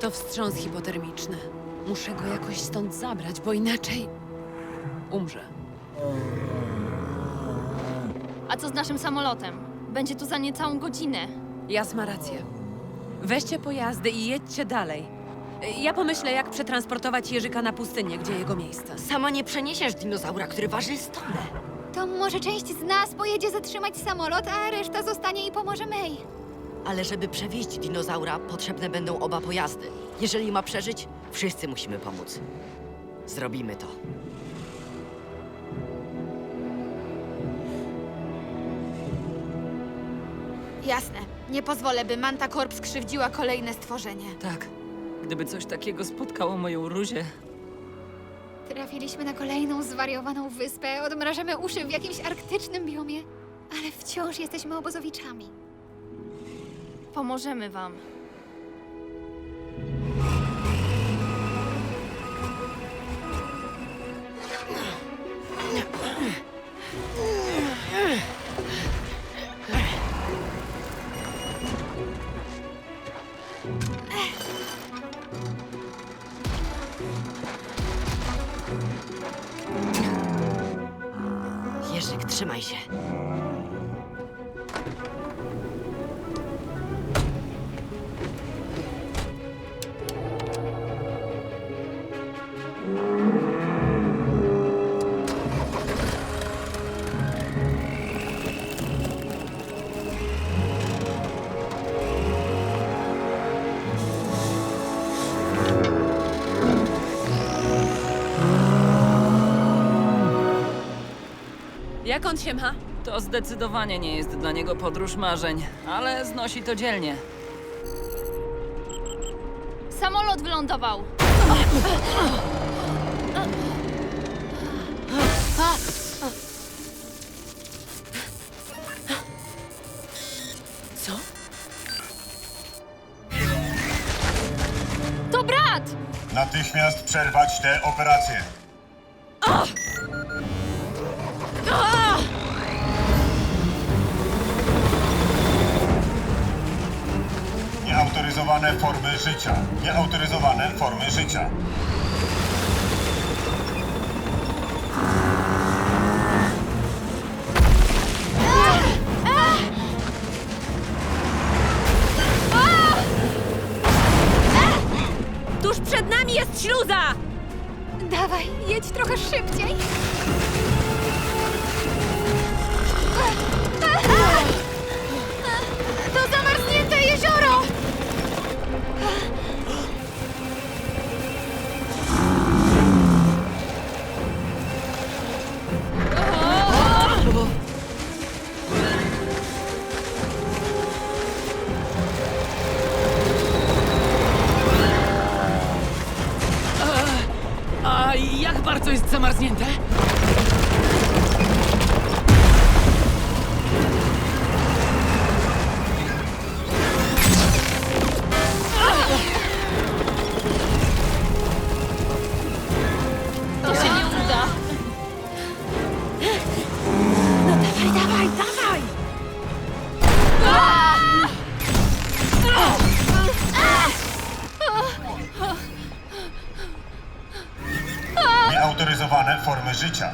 To wstrząs hipotermiczny. Muszę go jakoś stąd zabrać, bo inaczej umrze. A co z naszym samolotem? Będzie tu za niecałą godzinę. Jas ma rację. Weźcie pojazdy i jedźcie dalej. Ja pomyślę, jak przetransportować Jerzyka na pustynię, gdzie jego miejsce. Sama nie przeniesiesz dinozaura, który waży 100 To może część z nas pojedzie zatrzymać samolot, a reszta zostanie i pomoże May. Ale żeby przewieźć dinozaura, potrzebne będą oba pojazdy. Jeżeli ma przeżyć, wszyscy musimy pomóc. Zrobimy to. Jasne. Nie pozwolę, by Manta Corp skrzywdziła kolejne stworzenie. Tak. Gdyby coś takiego spotkało moją Ruzię, Trafiliśmy na kolejną zwariowaną wyspę, odmrażamy uszy w jakimś arktycznym biomie, ale wciąż jesteśmy obozowiczami. Pomożemy wam. Jerzyk, trzymaj się. Jak on się ma? to zdecydowanie nie jest dla niego podróż marzeń, ale znosi to dzielnie. Samolot wylądował! Co? To brat! Natychmiast przerwać tę operację. Nieautoryzowane formy życia. Nieautoryzowane formy życia. Tuż przed nami jest śluza! Dawaj, jedź trochę szybciej. Jak bardzo jest zamarznięte? Formy życia.